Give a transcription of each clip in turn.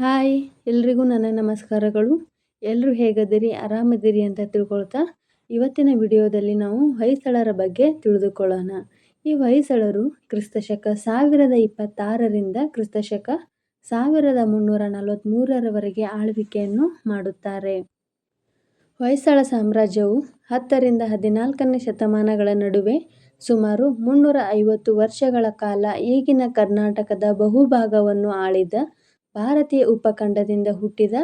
Hi, ಎಲ್ರಿಗೂ ನನ್ನ ನಮಸ್ಕಾರಗಳು. ಎಲ್ಲರೂ ಹೇಗದಿರಿ, ಆರಾಮದಿರಿ ಅಂತ ತಿಳ್ಕೊಳ್ತಾ ಇವತ್ತಿನ ವಿಡಿಯೋದಲ್ಲಿ ನಾವು ಹೊಯ್ಸಳರ ಬಗ್ಗೆ ತಿಳಿದುಕೊಳ್ಳೋಣ. ಈ ಹೊಯ್ಸಳರು ಕ್ರಿಸ್ತಶಕ ಸಾವಿರದ ಇಪ್ಪತ್ತಾರರಿಂದ ಕ್ರಿಸ್ತಶಕ ಸಾವಿರದ ಮುನ್ನೂರ ನಲವತ್ತ್ಮೂರರವರೆಗೆ ಆಳ್ವಿಕೆಯನ್ನು ಮಾಡುತ್ತಾರೆ. ಹೊಯ್ಸಳ ಸಾಮ್ರಾಜ್ಯವು ಹತ್ತರಿಂದ ಹದಿನಾಲ್ಕನೇ ಶತಮಾನಗಳ ನಡುವೆ ಸುಮಾರು ಮುನ್ನೂರ ಐವತ್ತು ವರ್ಷಗಳ ಕಾಲ ಈಗಿನ ಕರ್ನಾಟಕದ ಬಹುಭಾಗವನ್ನು ಆಳಿದ ಭಾರತೀಯ ಉಪಖಂಡದಿಂದ ಹುಟ್ಟಿದ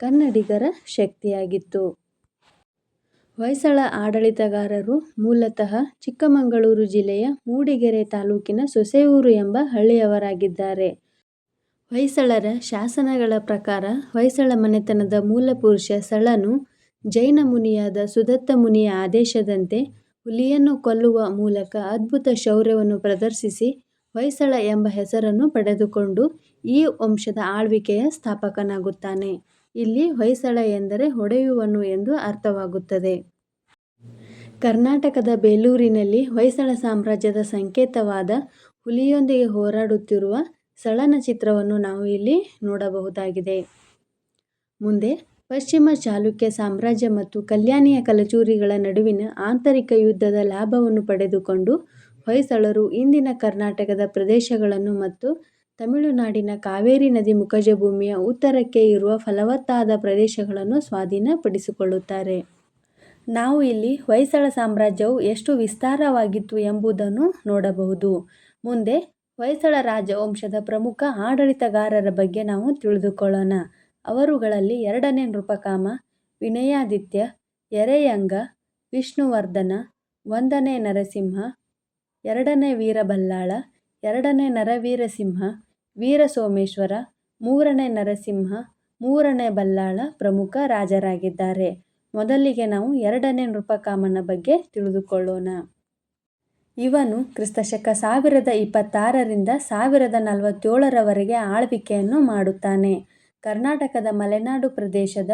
ಕನ್ನಡಿಗರ ಶಕ್ತಿಯಾಗಿತ್ತು. ಹೊಯ್ಸಳ ಆಡಳಿತಗಾರರು ಮೂಲತಃ ಚಿಕ್ಕಮಗಳೂರು ಜಿಲ್ಲೆಯ ಮೂಡಿಗೆರೆ ತಾಲೂಕಿನ ಸೊಸೆಯೂರು ಎಂಬ ಹಳ್ಳಿಯವರಾಗಿದ್ದಾರೆ. ಹೊಯ್ಸಳರ ಶಾಸನಗಳ ಪ್ರಕಾರ ಹೊಯ್ಸಳ ಮನೆತನದ ಮೂಲ ಪುರುಷ ಸಳನು, ಜೈನ ಮುನಿಯಾದ ಸುದತ್ತ ಮುನಿಯ ಆದೇಶದಂತೆ ಹುಲಿಯನ್ನು ಕೊಲ್ಲುವ ಮೂಲಕ ಅದ್ಭುತ ಶೌರ್ಯವನ್ನು ಪ್ರದರ್ಶಿಸಿ ಹೊಯ್ಸಳ ಎಂಬ ಹೆಸರನ್ನು ಪಡೆದುಕೊಂಡು ಈ ವಂಶದ ಆಳ್ವಿಕೆಯ ಸ್ಥಾಪಕನಾಗುತ್ತಾನೆ. ಇಲ್ಲಿ ಹೊಯ್ಸಳ ಎಂದರೆ ಹೊಡೆಯುವನು ಎಂದು ಅರ್ಥವಾಗುತ್ತದೆ. ಕರ್ನಾಟಕದ ಬೇಲೂರಿನಲ್ಲಿ ಹೊಯ್ಸಳ ಸಾಮ್ರಾಜ್ಯದ ಸಂಕೇತವಾದ ಹುಲಿಯೊಂದಿಗೆ ಹೋರಾಡುತ್ತಿರುವ ಸಳನ ಚಿತ್ರವನ್ನು ನಾವು ಇಲ್ಲಿ ನೋಡಬಹುದಾಗಿದೆ. ಮುಂದೆ ಪಶ್ಚಿಮ ಚಾಲುಕ್ಯ ಸಾಮ್ರಾಜ್ಯ ಮತ್ತು ಕಲ್ಯಾಣಿಯ ಕಲಚೂರಿಗಳ ನಡುವಿನ ಆಂತರಿಕ ಯುದ್ಧದ ಲಾಭವನ್ನು ಪಡೆದುಕೊಂಡು ಹೊಯ್ಸಳರು ಇಂದಿನ ಕರ್ನಾಟಕದ ಪ್ರದೇಶಗಳನ್ನು ಮತ್ತು ತಮಿಳುನಾಡಿನ ಕಾವೇರಿ ನದಿ ಮುಖಜ ಭೂಮಿಯ ಉತ್ತರಕ್ಕೆ ಇರುವ ಫಲವತ್ತಾದ ಪ್ರದೇಶಗಳನ್ನು ಸ್ವಾಧೀನಪಡಿಸಿಕೊಳ್ಳುತ್ತಾರೆ. ನಾವು ಇಲ್ಲಿ ಹೊಯ್ಸಳ ಸಾಮ್ರಾಜ್ಯವು ಎಷ್ಟು ವಿಸ್ತಾರವಾಗಿತ್ತು ಎಂಬುದನ್ನು ನೋಡಬಹುದು. ಮುಂದೆ ಹೊಯ್ಸಳ ರಾಜವಂಶದ ಪ್ರಮುಖ ಆಡಳಿತಗಾರರ ಬಗ್ಗೆ ನಾವು ತಿಳಿದುಕೊಳ್ಳೋಣ. ಅವರುಗಳಲ್ಲಿ ಎರಡನೇ ನೃಪಕಾಮ, ವಿನಯಾದಿತ್ಯ, ಎರೆಯಂಗ, ವಿಷ್ಣುವರ್ಧನ, ಒಂದನೇ ನರಸಿಂಹ, ಎರಡನೇ ವೀರಬಲ್ಲಾಳ, ಎರಡನೇ ನರವೀರಸಿಂಹ, ವೀರಸೋಮೇಶ್ವರ, ಮೂರನೇ ನರಸಿಂಹ, ಮೂರನೇ ಬಲ್ಲಾಳ ಪ್ರಮುಖ ರಾಜರಾಗಿದ್ದಾರೆ. ಮೊದಲಿಗೆ ನಾವು ಎರಡನೇ ನೃಪಕಾಮನ ಬಗ್ಗೆ ತಿಳಿದುಕೊಳ್ಳೋಣ. ಇವನು ಕ್ರಿಸ್ತಶಕ ಸಾವಿರದ ಇಪ್ಪತ್ತಾರರಿಂದ ಸಾವಿರದ ನಲವತ್ತೇಳರವರೆಗೆ ಆಳ್ವಿಕೆಯನ್ನು ಮಾಡುತ್ತಾನೆ. ಕರ್ನಾಟಕದ ಮಲೆನಾಡು ಪ್ರದೇಶದ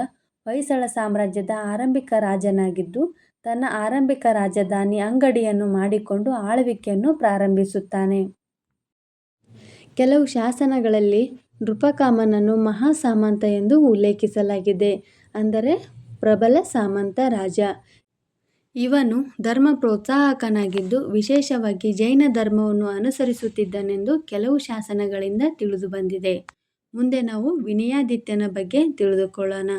ಹೊಯ್ಸಳ ಸಾಮ್ರಾಜ್ಯದ ಆರಂಭಿಕ ರಾಜನಾಗಿದ್ದು ತನ್ನ ಆರಂಭಿಕ ರಾಜಧಾನಿ ಅಂಗಡಿಯನ್ನು ಮಾಡಿಕೊಂಡು ಆಳ್ವಿಕೆಯನ್ನು ಪ್ರಾರಂಭಿಸುತ್ತಾನೆ. ಕೆಲವು ಶಾಸನಗಳಲ್ಲಿ ನೃಪಕಾಮನನ್ನು ಮಹಾಸಾಮಂತ ಎಂದು ಉಲ್ಲೇಖಿಸಲಾಗಿದೆ ಅಂದರೆ ಪ್ರಬಲ ಸಾಮಂತ ರಾಜ. ಇವನು ಧರ್ಮ ಪ್ರೋತ್ಸಾಹಕನಾಗಿದ್ದು ವಿಶೇಷವಾಗಿ ಜೈನ ಧರ್ಮವನ್ನು ಅನುಸರಿಸುತ್ತಿದ್ದನೆಂದು ಕೆಲವು ಶಾಸನಗಳಿಂದ ತಿಳಿದುಬಂದಿದೆ. ಮುಂದೆ ನಾವು ವಿನಯಾದಿತ್ಯನ ಬಗ್ಗೆ ತಿಳಿದುಕೊಳ್ಳೋಣ.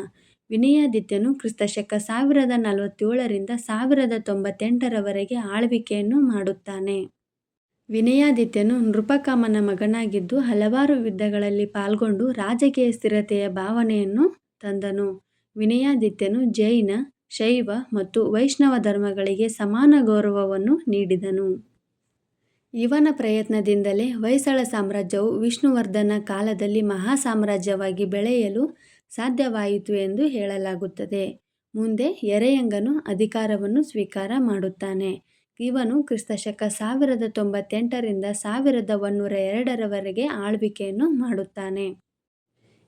ವಿನಯಾದಿತ್ಯನು ಕ್ರಿಸ್ತಶಕ ಸಾವಿರದ ನಲವತ್ತೇಳರಿಂದ ಸಾವಿರದ ತೊಂಬತ್ತೆಂಟರವರೆಗೆ ಆಳ್ವಿಕೆಯನ್ನು ಮಾಡುತ್ತಾನೆ. ವಿನಯಾದಿತ್ಯನು ನೃಪಕಾಮನ ಮಗನಾಗಿದ್ದು ಹಲವಾರು ಯುದ್ಧಗಳಲ್ಲಿ ಪಾಲ್ಗೊಂಡು ರಾಜಕೀಯ ಸ್ಥಿರತೆಯ ಭಾವನೆಯನ್ನು ತಂದನು. ವಿನಯಾದಿತ್ಯನು ಜೈನ, ಶೈವ ಮತ್ತು ವೈಷ್ಣವ ಧರ್ಮಗಳಿಗೆ ಸಮಾನ ಗೌರವವನ್ನು ನೀಡಿದನು. ಇವನ ಪ್ರಯತ್ನದಿಂದಲೇ ಹೊಯ್ಸಳ ಸಾಮ್ರಾಜ್ಯವು ವಿಷ್ಣುವರ್ಧನ ಕಾಲದಲ್ಲಿ ಮಹಾಸಾಮ್ರಾಜ್ಯವಾಗಿ ಬೆಳೆಯಲು ಸಾಧ್ಯವಾಯಿತು ಎಂದು ಹೇಳಲಾಗುತ್ತದೆ. ಮುಂದೆ ಎರೆಯಂಗನು ಅಧಿಕಾರವನ್ನು ಸ್ವೀಕಾರ ಮಾಡುತ್ತಾನೆ. ಇವನು ಕ್ರಿಸ್ತಶಕ ಸಾವಿರದ ತೊಂಬತ್ತೆಂಟರಿಂದ ಸಾವಿರದ ಒನ್ನೂರ ಎರಡರವರೆಗೆ ಆಳ್ವಿಕೆಯನ್ನು ಮಾಡುತ್ತಾನೆ.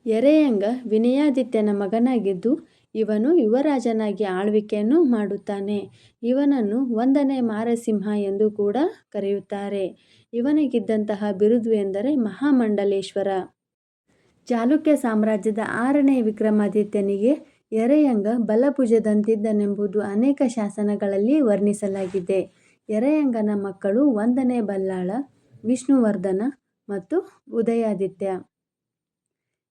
ಎರೆಯಂಗ ವಿನಯಾದಿತ್ಯನ ಮಗನಾಗಿದ್ದು, ಇವನು ಯುವರಾಜನಾಗಿ ಆಳ್ವಿಕೆಯನ್ನು ಮಾಡುತ್ತಾನೆ. ಇವನನ್ನು ಒಂದನೇ ಮಾರಸಿಂಹ ಎಂದು ಕೂಡ ಕರೆಯುತ್ತಾರೆ. ಇವನಿಗಿದ್ದಂತಹ ಬಿರುದು ಎಂದರೆ ಮಹಾಮಂಡಲೇಶ್ವರ. ಚಾಲುಕ್ಯ ಸಾಮ್ರಾಜ್ಯದ ಆರನೇ ವಿಕ್ರಮಾದಿತ್ಯನಿಗೆ ಎರೆಯಂಗ ಬಲಭುಜದಂತಿದ್ದನೆಂಬುದು ಅನೇಕ ಶಾಸನಗಳಲ್ಲಿ ವರ್ಣಿಸಲಾಗಿದೆ. ಎರೆಯಂಗನ ಮಕ್ಕಳು ಒಂದನೇ ಬಲ್ಲಾಳ, ವಿಷ್ಣುವರ್ಧನ ಮತ್ತು ಉದಯಾದಿತ್ಯ.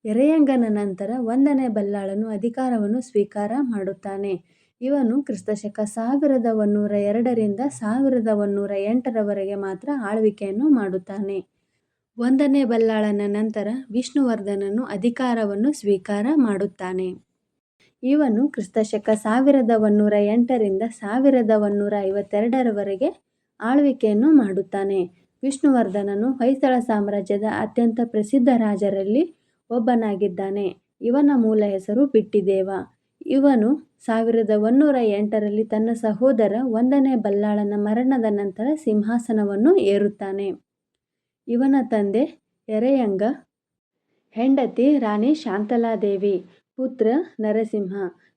ಎರೆಯಂಗನ ನಂತರ ಒಂದನೇ ಬಲ್ಲಾಳನು ಅಧಿಕಾರವನ್ನು ಸ್ವೀಕಾರ ಮಾಡುತ್ತಾನೆ. ಇವನು ಕ್ರಿಸ್ತಶಕ ಸಾವಿರದ ಒನ್ನೂರ ಎರಡರಿಂದ ಸಾವಿರದ ಒನ್ನೂರ ಎಂಟರವರೆಗೆ ಮಾತ್ರ ಆಳ್ವಿಕೆಯನ್ನು ಮಾಡುತ್ತಾನೆ. ಒಂದನೇ ಬಲ್ಲಾಳನ ನಂತರ ವಿಷ್ಣುವರ್ಧನನು ಅಧಿಕಾರವನ್ನು ಸ್ವೀಕಾರ ಮಾಡುತ್ತಾನೆ. ಇವನು ಕ್ರಿಸ್ತಶಕ ಸಾವಿರದ ಒನ್ನೂರ ಎಂಟರಿಂದ ಸಾವಿರದ ಒನ್ನೂರ ಐವತ್ತೆರಡರವರೆಗೆ ಆಳ್ವಿಕೆಯನ್ನು ಮಾಡುತ್ತಾನೆ. ವಿಷ್ಣುವರ್ಧನನು ಹೊಯ್ಸಳ ಸಾಮ್ರಾಜ್ಯದ ಅತ್ಯಂತ ಪ್ರಸಿದ್ಧ ರಾಜರಲ್ಲಿ ಒಬ್ಬನಾಗಿದ್ದಾನೆ. ಇವನ ಮೂಲ ಹೆಸರು ಬಿಟ್ಟಿದೇವ. ಇವನು ಸಾವಿರದ ಒನ್ನೂರ ಎಂಟರಲ್ಲಿ ತನ್ನ ಸಹೋದರ ಒಂದನೇ ಬಲ್ಲಾಳನ ಮರಣದ ನಂತರ ಸಿಂಹಾಸನವನ್ನು ಏರುತ್ತಾನೆ. ಇವನ ತಂದೆ ಎರೆಯಂಗ. ಹೆಂಡತಿ ರಾಣಿ ಶಾಂತಲಾದೇವಿ. ಪುತ್ರ ನರಸಿಂಹ.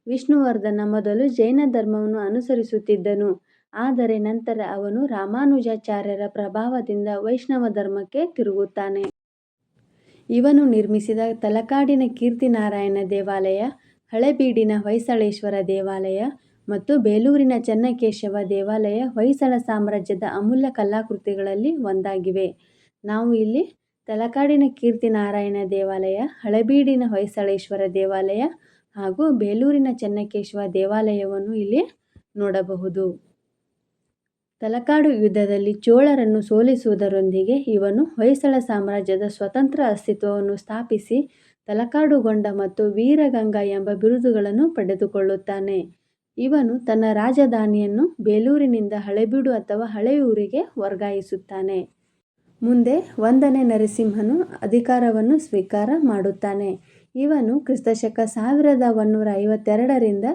ವಿಷ್ಣುವರ್ಧನ ಮೊದಲು ಜೈನ ಧರ್ಮವನ್ನು ಅನುಸರಿಸುತ್ತಿದ್ದನು. ಆದರೆ ನಂತರ ಅವನು ರಾಮಾನುಜಾಚಾರ್ಯರ ಪ್ರಭಾವದಿಂದ ವೈಷ್ಣವ ಧರ್ಮಕ್ಕೆ ತಿರುಗುತ್ತಾನೆ. ಇವನು ನಿರ್ಮಿಸಿದ ತಲಕಾಡಿನ ಕೀರ್ತಿನಾರಾಯಣ ದೇವಾಲಯ, ಹಳೆಬೀಡಿನ ಹೊಯ್ಸಳೇಶ್ವರ ದೇವಾಲಯ ಮತ್ತು ಬೇಲೂರಿನ ಚನ್ನಕೇಶವ ದೇವಾಲಯ, ಹೊಯ್ಸಳ ಸಾಮ್ರಾಜ್ಯದ ಅಮೂಲ್ಯ ಕಲಾಕೃತಿಗಳಲ್ಲಿ ಒಂದಾಗಿವೆ ನಾವು ಇಲ್ಲಿ ತಲಕಾಡಿನ ಕೀರ್ತಿನಾರಾಯಣ ದೇವಾಲಯ, ಹಳೆಬೀಡಿನ ಹೊಯ್ಸಳೇಶ್ವರ ದೇವಾಲಯ ಹಾಗೂ ಬೇಲೂರಿನ ಚೆನ್ನಕೇಶವ ದೇವಾಲಯವನ್ನು ಇಲ್ಲಿ ನೋಡಬಹುದು. ತಲಕಾಡು ಯುದ್ಧದಲ್ಲಿ ಚೋಳರನ್ನು ಸೋಲಿಸುವುದರೊಂದಿಗೆ ಇವನು ಹೊಯ್ಸಳ ಸಾಮ್ರಾಜ್ಯದ ಸ್ವತಂತ್ರ ಅಸ್ತಿತ್ವವನ್ನು ಸ್ಥಾಪಿಸಿ ತಲಕಾಡುಗೊಂಡ ಮತ್ತು ವೀರಗಂಗಾ ಎಂಬ ಬಿರುದುಗಳನ್ನು ಪಡೆದುಕೊಳ್ಳುತ್ತಾನೆ. ಇವನು ತನ್ನ ರಾಜಧಾನಿಯನ್ನು ಬೇಲೂರಿನಿಂದ ಹಳೆಬೀಡು ಅಥವಾ ಹಳೆಯೂರಿಗೆ ವರ್ಗಾಯಿಸುತ್ತಾನೆ. ಮುಂದೆ ಒಂದನೇ ನರಸಿಂಹನು ಅಧಿಕಾರವನ್ನು ಸ್ವೀಕಾರ ಮಾಡುತ್ತಾನೆ. ಇವನು ಕ್ರಿಸ್ತಶಕ ಸಾವಿರದ ಒನ್ನೂರ ಐವತ್ತೆರಡರಿಂದ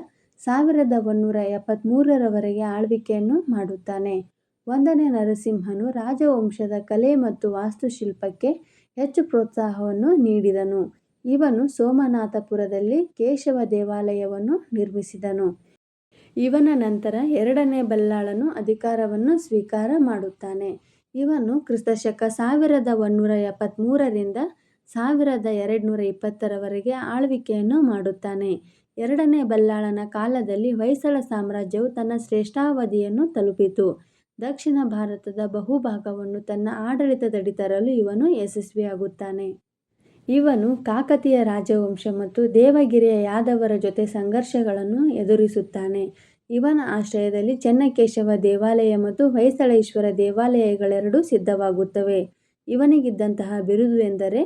ಸಾವಿರದ ಒನ್ನೂರ ಎಪ್ಪತ್ತ್ಮೂರರವರೆಗೆ ಆಳ್ವಿಕೆಯನ್ನು ಮಾಡುತ್ತಾನೆ. ಒಂದನೇ ನರಸಿಂಹನು ರಾಜವಂಶದ ಕಲೆ ಮತ್ತು ವಾಸ್ತುಶಿಲ್ಪಕ್ಕೆ ಹೆಚ್ಚು ಪ್ರೋತ್ಸಾಹವನ್ನು ನೀಡಿದನು. ಇವನು ಸೋಮನಾಥಪುರದಲ್ಲಿ ಕೇಶವ ದೇವಾಲಯವನ್ನು ನಿರ್ಮಿಸಿದನು. ಇವನ ನಂತರ ಎರಡನೇ ಬಲ್ಲಾಳನು ಅಧಿಕಾರವನ್ನು ಸ್ವೀಕಾರ ಮಾಡುತ್ತಾನೆ. ಇವನು ಕ್ರಿಸ್ತಶಕ ಸಾವಿರದ ಒನ್ನೂರ ಎಪ್ಪತ್ತ್ಮೂರರಿಂದ ಸಾವಿರದ ಎರಡುನೂರ ಇಪ್ಪತ್ತರವರೆಗೆ ಆಳ್ವಿಕೆಯನ್ನು ಮಾಡುತ್ತಾನೆ. ಎರಡನೇ ಬಲ್ಲಾಳನ ಕಾಲದಲ್ಲಿ ಹೊಯ್ಸಳ ಸಾಮ್ರಾಜ್ಯವು ತನ್ನ ಶ್ರೇಷ್ಠಾವಧಿಯನ್ನು ತಲುಪಿತು. ದಕ್ಷಿಣ ಭಾರತದ ಬಹುಭಾಗವನ್ನು ತನ್ನ ಆಡಳಿತದಡಿ ತರಲು ಇವನು ಯಶಸ್ವಿಯಾಗುತ್ತಾನೆ. ಇವನು ಕಾಕತೀಯ ರಾಜವಂಶ ಮತ್ತು ದೇವಗಿರಿಯ ಯಾದವರ ಜೊತೆ ಸಂಘರ್ಷಗಳನ್ನು ಎದುರಿಸುತ್ತಾನೆ. ಇವನ ಆಶ್ರಯದಲ್ಲಿ ಚೆನ್ನಕೇಶವ ದೇವಾಲಯ ಮತ್ತು ಹೊಯ್ಸಳೇಶ್ವರ ದೇವಾಲಯಗಳೆರಡೂ ಸಿದ್ಧವಾಗುತ್ತವೆ. ಇವನಿಗಿದ್ದಂತಹ ಬಿರುದು ಎಂದರೆ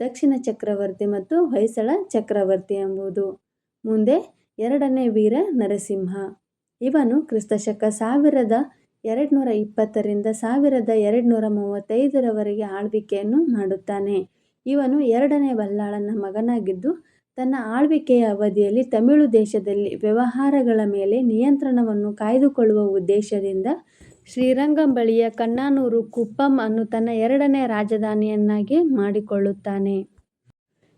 ದಕ್ಷಿಣ ಚಕ್ರವರ್ತಿ ಮತ್ತು ಹೊಯ್ಸಳ ಚಕ್ರವರ್ತಿ ಎಂಬುದು. ಮುಂದೆ ಎರಡನೇ ವೀರ ನರಸಿಂಹ. ಇವನು ಕ್ರಿಸ್ತಶಕ ಸಾವಿರದ ಎರಡುನೂರ ಇಪ್ಪತ್ತರಿಂದ ಸಾವಿರದ ಎರಡುನೂರ ಮೂವತ್ತೈದರವರೆಗೆ ಆಳ್ವಿಕೆಯನ್ನು ಮಾಡುತ್ತಾನೆ. ಇವನು ಎರಡನೇ ಬಲ್ಲಾಳನ ಮಗನಾಗಿದ್ದು ತನ್ನ ಆಳ್ವಿಕೆಯ ಅವಧಿಯಲ್ಲಿ ತಮಿಳು ದೇಶದಲ್ಲಿ ವ್ಯವಹಾರಗಳ ಮೇಲೆ ನಿಯಂತ್ರಣವನ್ನು ಕಾಯ್ದುಕೊಳ್ಳುವ ಉದ್ದೇಶದಿಂದ ಶ್ರೀರಂಗಂ ಬಳಿಯ ಕಣ್ಣಾನೂರು ಕುಪ್ಪಂ ಅನ್ನು ತನ್ನ ಎರಡನೇ ರಾಜಧಾನಿಯನ್ನಾಗಿ ಮಾಡಿಕೊಳ್ಳುತ್ತಾನೆ.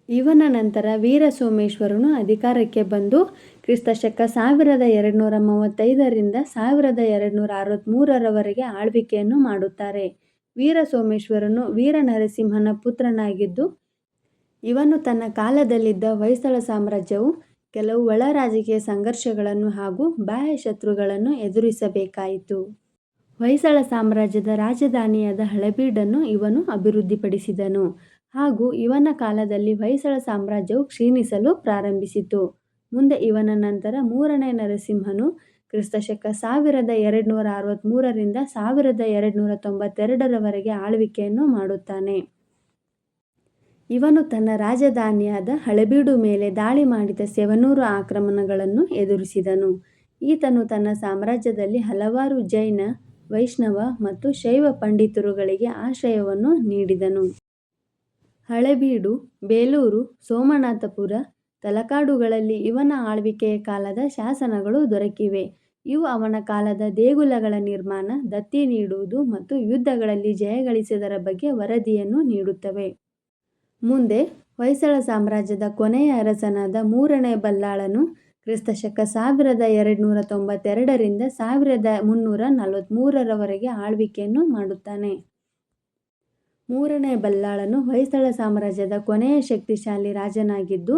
ಇವನ ನಂತರ ವೀರ ಸೋಮೇಶ್ವರನು ಅಧಿಕಾರಕ್ಕೆ ಬಂದು ಕ್ರಿಸ್ತಶಕ ಸಾವಿರದ ಎರಡುನೂರ ಮೂವತ್ತೈದರಿಂದ ಸಾವಿರದ ಎರಡುನೂರ ಅರವತ್ತ್ಮೂರರವರೆಗೆ ಆಳ್ವಿಕೆಯನ್ನು ಮಾಡುತ್ತಾರೆ. ವೀರ ಸೋಮೇಶ್ವರನು ವೀರ ನರಸಿಂಹನ ಪುತ್ರನಾಗಿದ್ದು ಇವನು ತನ್ನ ಕಾಲದಲ್ಲಿದ್ದ ಹೊಯ್ಸಳ ಸಾಮ್ರಾಜ್ಯವು ಕೆಲವು ಒಳ ರಾಜಕೀಯ ಸಂಘರ್ಷಗಳನ್ನು ಹಾಗೂ ಬಾಹ್ಯ ಶತ್ರುಗಳನ್ನು ಎದುರಿಸಬೇಕಾಯಿತು. ಹೊಯ್ಸಳ ಸಾಮ್ರಾಜ್ಯದ ರಾಜಧಾನಿಯಾದ ಹಳೆಬೀಡನ್ನು ಇವನು ಅಭಿವೃದ್ಧಿಪಡಿಸಿದನು ಹಾಗೂ ಇವನ ಕಾಲದಲ್ಲಿ ಹೊಯ್ಸಳ ಸಾಮ್ರಾಜ್ಯವು ಕ್ಷೀಣಿಸಲು ಪ್ರಾರಂಭಿಸಿತು. ಮುಂದೆ ಇವನ ನಂತರ ಮೂರನೇ ನರಸಿಂಹನು ಕ್ರಿಸ್ತಶಕ ಸಾವಿರದ ಎರಡುನೂರ ಅರವತ್ತ್ಮೂರರಿಂದ ಸಾವಿರದ ಎರಡುನೂರ ತೊಂಬತ್ತೆರಡರವರೆಗೆ ಆಳ್ವಿಕೆಯನ್ನು ಮಾಡುತ್ತಾನೆ. ಇವನು ತನ್ನ ರಾಜಧಾನಿಯಾದ ಹಳೆಬೀಡು ಮೇಲೆ ದಾಳಿ ಮಾಡಿದ ಸೆವನೂರು ಆಕ್ರಮಣಗಳನ್ನು ಎದುರಿಸಿದನು. ಈತನು ತನ್ನ ಸಾಮ್ರಾಜ್ಯದಲ್ಲಿ ಹಲವಾರು ಜೈನ, ವೈಷ್ಣವ ಮತ್ತು ಶೈವ ಪಂಡಿತರುಗಳಿಗೆ ಆಶ್ರಯವನ್ನು ನೀಡಿದನು. ಹಳೆಬೀಡು, ಬೇಲೂರು, ಸೋಮನಾಥಪುರ, ತಲಕಾಡುಗಳಲ್ಲಿ ಇವನ ಆಳ್ವಿಕೆಯ ಕಾಲದ ಶಾಸನಗಳು ದೊರಕಿವೆ. ಇವು ಅವನ ಕಾಲದ ದೇಗುಲಗಳ ನಿರ್ಮಾಣ, ದತ್ತಿ ನೀಡುವುದು ಮತ್ತು ಯುದ್ಧಗಳಲ್ಲಿ ಜಯಗಳಿಸಿದರ ಬಗ್ಗೆ ವರದಿಯನ್ನು ನೀಡುತ್ತವೆ. ಮುಂದೆ ಹೊಯ್ಸಳ ಸಾಮ್ರಾಜ್ಯದ ಕೊನೆಯ ಅರಸನಾದ ಮೂರನೇ ಬಲ್ಲಾಳನು ಕ್ರಿಸ್ತಶಕ ಸಾವಿರದ ಎರಡುನೂರ ತೊಂಬತ್ತೆರಡರಿಂದ ಸಾವಿರದ ಮುನ್ನೂರ ನಲವತ್ತ್ಮೂರರವರೆಗೆ ಆಳ್ವಿಕೆಯನ್ನು ಮಾಡುತ್ತಾನೆ. ಮೂರನೇ ಬಲ್ಲಾಳನು ಹೊಯ್ಸಳ ಸಾಮ್ರಾಜ್ಯದ ಕೊನೆಯ ಶಕ್ತಿಶಾಲಿ ರಾಜನಾಗಿದ್ದು,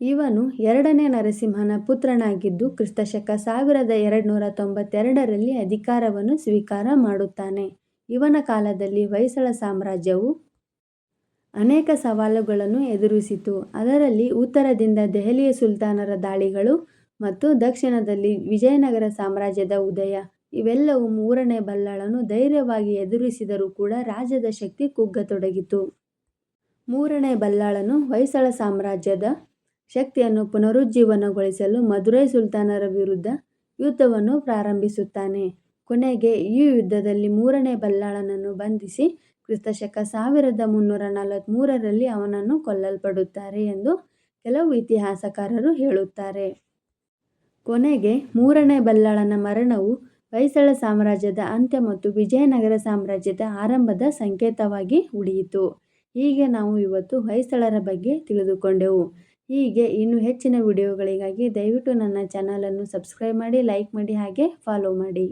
ಇವನು ಎರಡನೇ ನರಸಿಂಹನ ಪುತ್ರನಾಗಿದ್ದು ಕ್ರಿಸ್ತಶಕ ಸಾವಿರದ ಎರಡುನೂರ ತೊಂಬತ್ತೆರಡರಲ್ಲಿ ಅಧಿಕಾರವನ್ನು ಸ್ವೀಕಾರ ಮಾಡುತ್ತಾನೆ. ಇವನ ಕಾಲದಲ್ಲಿ ಹೊಯ್ಸಳ ಸಾಮ್ರಾಜ್ಯವು ಅನೇಕ ಸವಾಲುಗಳನ್ನು ಎದುರಿಸಿತು. ಅದರಲ್ಲಿ ಉತ್ತರದಿಂದ ದೆಹಲಿಯ ಸುಲ್ತಾನರ ದಾಳಿಗಳು ಮತ್ತು ದಕ್ಷಿಣದಲ್ಲಿ ವಿಜಯನಗರ ಸಾಮ್ರಾಜ್ಯದ ಉದಯ. ಇವೆಲ್ಲವೂ ಮೂರನೇ ಬಲ್ಲಾಳನು ಧೈರ್ಯವಾಗಿ ಎದುರಿಸಿದರೂ ಕೂಡ ರಾಜ್ಯದ ಶಕ್ತಿ ಕುಗ್ಗತೊಡಗಿತು. ಮೂರನೇ ಬಲ್ಲಾಳನು ಹೊಯ್ಸಳ ಸಾಮ್ರಾಜ್ಯದ ಶಕ್ತಿಯನ್ನು ಪುನರುಜ್ಜೀವನಗೊಳಿಸಲು ಮಧುರೈ ಸುಲ್ತಾನರ ವಿರುದ್ಧ ಯುದ್ಧವನ್ನು ಪ್ರಾರಂಭಿಸುತ್ತಾನೆ. ಕೊನೆಗೆ ಈ ಯುದ್ಧದಲ್ಲಿ ಮೂರನೇ ಬಲ್ಲಾಳನನ್ನು ಬಂಧಿಸಿ ಕ್ರಿಸ್ತಶಕ ಸಾವಿರದ ಮುನ್ನೂರ ನಲವತ್ತ್ಮೂರರಲ್ಲಿ ಅವನನ್ನು ಕೊಲ್ಲಲ್ಪಡುತ್ತಾರೆ ಎಂದು ಕೆಲವು ಇತಿಹಾಸಕಾರರು ಹೇಳುತ್ತಾರೆ. ಕೊನೆಗೆ ಮೂರನೇ ಬಲ್ಲಾಳನ ಮರಣವು ಹೊಯ್ಸಳ ಸಾಮ್ರಾಜ್ಯದ ಅಂತ್ಯ ಮತ್ತು ವಿಜಯನಗರ ಸಾಮ್ರಾಜ್ಯದ ಆರಂಭದ ಸಂಕೇತವಾಗಿ ಉಳಿಯಿತು. ಹೀಗೆ ನಾವು ಇವತ್ತು ಹೊಯ್ಸಳರ ಬಗ್ಗೆ ತಿಳಿದುಕೊಂಡೆವು. ಹೀಗೆ ಇನ್ನೂ ಹೆಚ್ಚಿನ ವಿಡಿಯೋಗಳಿಗಾಗಿ ದಯವಿಟ್ಟು ನನ್ನ ಚಾನಲನ್ನು ಸಬ್ಸ್ಕ್ರೈಬ್ ಮಾಡಿ, ಲೈಕ್ ಮಾಡಿ ಹಾಗೆ ಫಾಲೋ ಮಾಡಿ.